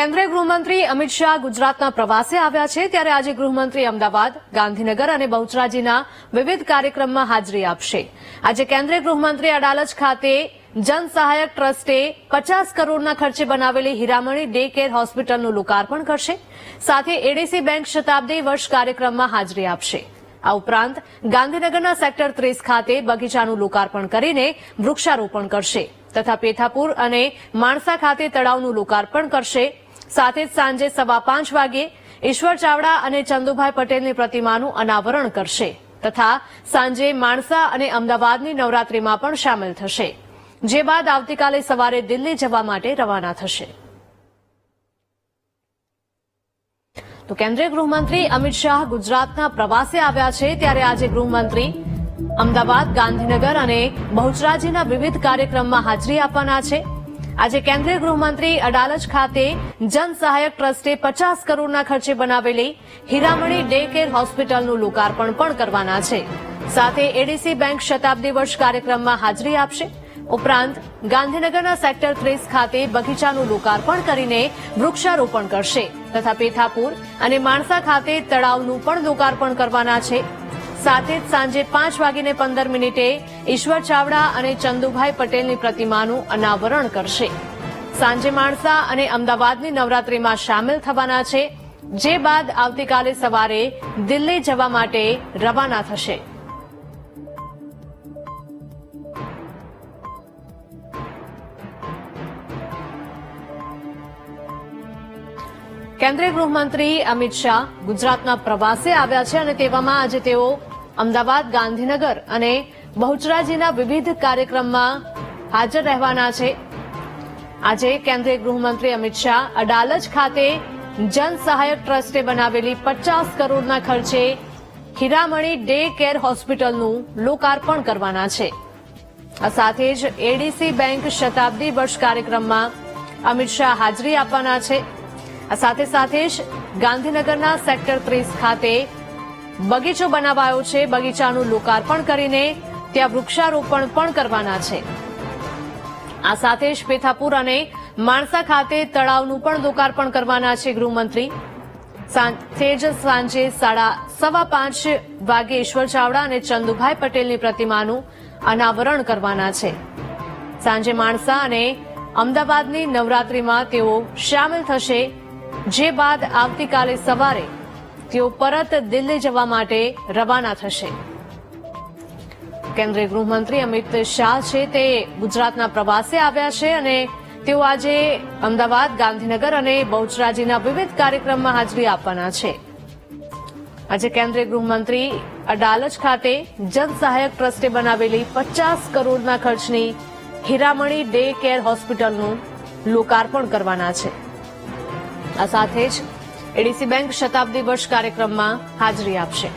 કેન્દ્રીય ગૃહમંત્રી અમિત શાહ ગુજરાતના પ્રવાસે આવ્યા છે ત્યારે આજે ગૃહમંત્રી અમદાવાદ, ગાંધીનગર અને બહુચરાજીના વિવિધ કાર્યક્રમમાં હાજરી આપશે. આજે કેન્દ્રીય ગૃહમંત્રી અડાલજ ખાતે જન સહાયક ટ્રસ્ટે પચાસ કરોડના ખર્ચે બનાવેલી હીરામણી ડે કેર હોસ્પિટલનું લોકાર્પણ કરશે. સાથે એડીસી બેંક શતાબ્દી વર્ષ કાર્યક્રમમાં હાજરી આપશે. આ ઉપરાંત ગાંધીનગરના સેક્ટર ત્રીસ ખાતે બગીચાનું લોકાર્પણ કરીને વૃક્ષારોપણ કરશે તથા પેથાપુર અને માણસા ખાતે તળાવનું લોકાર્પણ કરશે સાથે જ સાંજે સવા પાંચ વાગે ઈશ્વર ચાવડા અને ચંદુભાઈ પટેલની પ્રતિમાનું અનાવરણ કરશે તથા સાંજે માણસા અને અમદાવાદની નવરાત્રીમાં પણ સામેલ થશે, જે બાદ આવતીકાલે સવારે દિલ્હી જવા માટે રવાના થશે. તો કેન્દ્રીય ગૃહમંત્રી અમિત શાહ ગુજરાતના પ્રવાસે આવ્યા છે, ત્યારે આજે ગૃહમંત્રી અમદાવાદ ગાંધીનગર અને બહુચરાજીના વિવિધ કાર્યક્રમમાં હાજરી આપવાના છે. આજે કેન્દ્રીય ગૃહમંત્રી અડાલજ ખાતે જન સહાયક ટ્રસ્ટે પચાસ કરોડના ખર્ચે બનાવેલી હીરામણી ડે કેર હોસ્પિટલનું લોકાર્પણ પણ કરવાના છે. સાથે એડીસી બેંક શતાબ્દી વર્ષ કાર્યક્રમમાં હાજરી આપશે. ઉપરાંત ગાંધીનગરના સેક્ટર ત્રીસ ખાતે બગીચાનું લોકાર્પણ કરીને વૃક્ષારોપણ કરશે. તથા પેથાપુર અને માણસા ખાતે તળાવનું પણ લોકાર્પણ કરવાના છે. સાથે જ સાંજે પાંચ વાગીને પંદર મિનિટે ઈશ્વર ચાવડા અને ચંદુભાઈ પટેલની પ્રતિમાનું અનાવરણ કરશે. સાંજે માણસા અને અમદાવાદની નવરાત્રીમાં સામેલ થવાના છે, જે બાદ આવતીકાલે સવારે દિલ્હી જવા માટે રવાના થશે. કેન્દ્રીય ગૃહમંત્રી અમિત શાહ ગુજરાતના પ્રવાસે આવ્યા છે અને તેવામાં આજે તેઓ અમદાવાદ, ગાંધીનગર અને બહુચરાજીના વિવિધ કાર્યક્રમમાં હાજર રહેવાના છે. આજે કેન્દ્રીય ગૃહમંત્રી અમિત શાહ અડાલજ ખાતે જન સહાયક ટ્રસ્ટે બનાવેલી પચાસ કરોડના ખર્ચે હીરામણી ડે કેર હોસ્પિટલનું લોકાર્પણ કરવાના છે. આ સાથે જ એડીસી બેંક શતાબ્દી વર્ષ કાર્યક્રમમાં અમિત શાહ હાજરી આપવાના છે. આ સાથે સાથે જ ગાંધીનગરના સેક્ટર ત્રીસ ખાતે બગીચો બનાવાયો છે. બગીચાનું લોકાર્પણ કરીને ત્યાં વૃક્ષારોપણ પણ કરવાના છે. આ સાથે જ પેથાપુર અને માણસા ખાતે તળાવનું પણ લોકાર્પણ કરવાના છે ગૃહમંત્રી. સાથે જ સાંજે સાડા સવા પાંચ વાગે ઈશ્વર ચાવડા અને ચંદુભાઈ પટેલની પ્રતિમાનું અનાવરણ કરવાના છે. સાંજે માણસા અને અમદાવાદની નવરાત્રીમાં તેઓ સામેલ થશે. જે બાદ આવતીકાલે સવારે તેઓ પરત દિલ્હી જવા માટે રવાના થશે. કેન્દ્રીય ગૃહમંત્રી અમિત શાહ છે તે ગુજરાતના પ્રવાસે આવ્યા છે અને તેઓ આજે અમદાવાદ, ગાંધીનગર અને બહુચરાજીના વિવિધ કાર્યક્રમમાં હાજરી આપવાના છે. આજે કેન્દ્રીય ગૃહમંત્રી અડાલજ ખાતે જન સહાયક ટ્રસ્ટે બનાવેલી પચાસ કરોડના ખર્ચની હીરામણી ડે કેર હોસ્પિટલનું લોકાર્પણ કરવાના છે. આ સાથે જ એડીસી બેંક શતાબ્દી વર્ષ કાર્યક્રમમાં હાજરી આપશે.